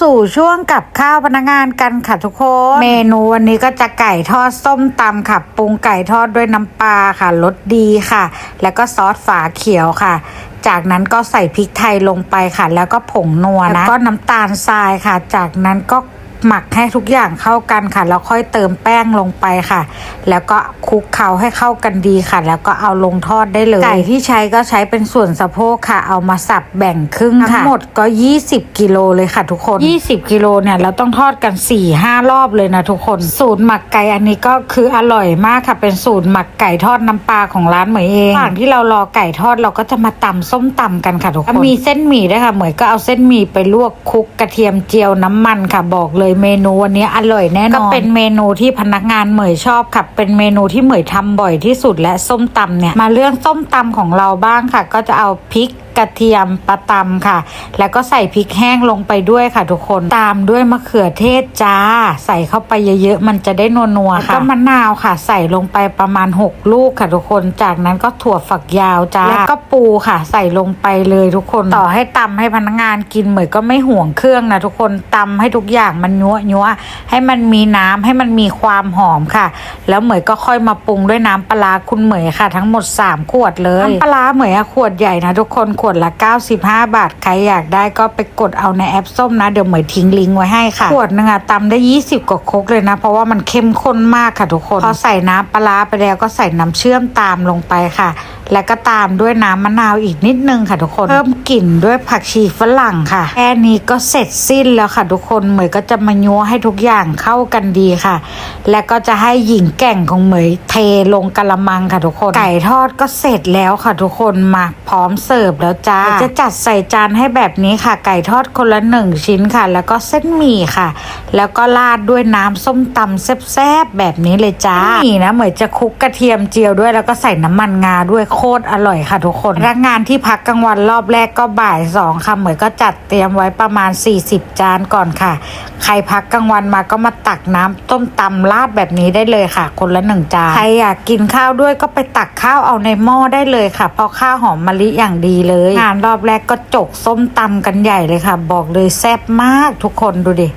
สู่ช่วงกับข้าวพนักงานกันค่ะทุกคน เมนูวันนี้ก็จะไก่ทอดส้มตำค่ะปรุงไก่ทอดด้วยน้ำปลาค่ะรสดีค่ะ แล้วก็ซอสฝาเขียวค่ะจากนั้นก็ใส่พริกไทยลงไปค่ะ แล้วก็ผงนัวนะแล้วก็น้ำตาลทรายค่ะ จากนั้นก็ หมักให้ทุกอย่างเข้ากันค่ะ แล้วค่อยเติมแป้งลงไปค่ะ แล้วก็คลุกเคล้าให้เข้ากันดีค่ะ แล้วก็เอาลงทอดได้เลย ไก่ที่ใช้ก็ใช้เป็นส่วนสะโพกค่ะ เอามาสับแบ่งครึ่งค่ะทั้งหมดก็ 20 กิโลเลยค่ะ ทุกคน 20 กิโลเนี่ยเราต้องทอดกัน 4-5 รอบเลยนะทุกคน สูตรหมักไก่อันนี้ก็คืออร่อยมากค่ะ เป็นสูตรหมักไก่ทอดน้ำปลาของร้านเหมยเองระหว่างที่เรารอไก่ทอดเราก็จะมาตำส้มตำกันค่ะทุกคน มีเส้นหมี่ด้วยค่ะ เหมยก็เอาเส้นหมี่ไปลวกคลุกกระเทียมเจียวน้ำมันค่ะบอกเลยเมนูวันนี้อร่อยแน่นอนก็เป็นเมนูที่พนักงานเหมยชอบค่ะเป็นเมนูที่เหมยทำบ่อยที่สุดและส้มตำเนี่ยมาเรื่องส้มตำของเราบ้างค่ะ ก็จะเอาพริกก ระเทียมปลาตำค่ะ แล้วก็ใส่พริกแห้งลงไปด้วยค่ะทุกคนตามด้วยมะเขือเทศจ้า ใส่เข้าไปเยอะๆมันจะได้นัวๆค่ะแล้วก็มะนาวค่ะ ใส่ลงไปประมาณ 6 ลูกค่ะทุกคนจากนั้นก็ถั่วฝักยาวจ้าแล้วก็ปูค่ะ ใส่ลงไปเลยทุกคนต่อให้ตำให้พนักงานกินเหมือนก็ไม่ห่วงเครื่องนะทุกคนตำให้ทุกอย่างมันยัวยัวให้มันมีน้ำให้มันมีความหอมค่ะ แล้วเหมยก็ค่อยมาปรุงด้วยน้ำปลาคุณเหมยค่ะ ทั้งหมด 3 ขวดเลยน้ำปลาร้าเหมยอะขวดใหญ่นะทุกคนขวดละ 95 บาท ใครอยากได้ก็ไปกดเอาในแอปส้มนะ เดี๋ยวเหมยทิ้งลิงก์ไว้ให้ค่ะ ขวดหนึงอะตำได้ 20 กว่าครกเลยนะ เพราะว่ามันเข้มข้นมากค่ะทุกคน พอใส่น้ำปลาร้าไปแล้วก็ใส่น้ำเชื่อมตามลงไปค่ะ แล้วก็ตามด้วยน้ำมะนาวอีกนิดนึงค่ะทุกคน เพิ่มกลิ่นด้วยผักชีฝรั่งค่ะ แค่นี้ก็เสร็จสิ้นแล้วค่ะทุกคนเหมยก็จะมายัวให้ทุกอย่างเข้ากันดีค่ะ แล้วก็จะให้หญิงแกร่งของเหมยเทลงกะละมังค่ะทุกคน ไก่ทอดก็เสร็จแล้วค่ะทุกคนมาพร้อมเสิร์ฟแล้วจ้า จะจัดใส่จานให้แบบนี้ค่ะ ไก่ทอดคนละหนึ่งชิ้นค่ะ แล้วก็เส้นหมี่ค่ะ แล้วก็ราดด้วยน้ำส้มตำแซ่บๆแบบนี้เลยจ้าหมี่นะเหมยจะคลุกกระเทียมเจียวด้วย แล้วก็ใส่น้ำมันงาด้วยโคตรอร่อยค่ะทุกคนพนักงานที่พักกลางวันรอบแรกก็บ่ายสองค่ะเหมยก็จัดเตรียมไว้ประมาณ 40 จานก่อนค่ะ ใครพักกลางวันมาก็มาตักน้ำต้มตำราดแบบนี้ได้เลยค่ะ คนละหนึ่งจานใครอยากกินข้าวด้วยก็ไปตักข้าวเอาในหม้อได้เลยค่ะเพราะข้าวหอมมะลิอย่างดีเลย งานรอบแรกก็จกส้มตำกันใหญ่เลยค่ะ บอกเลยแซ่บมากทุกคนดูดิ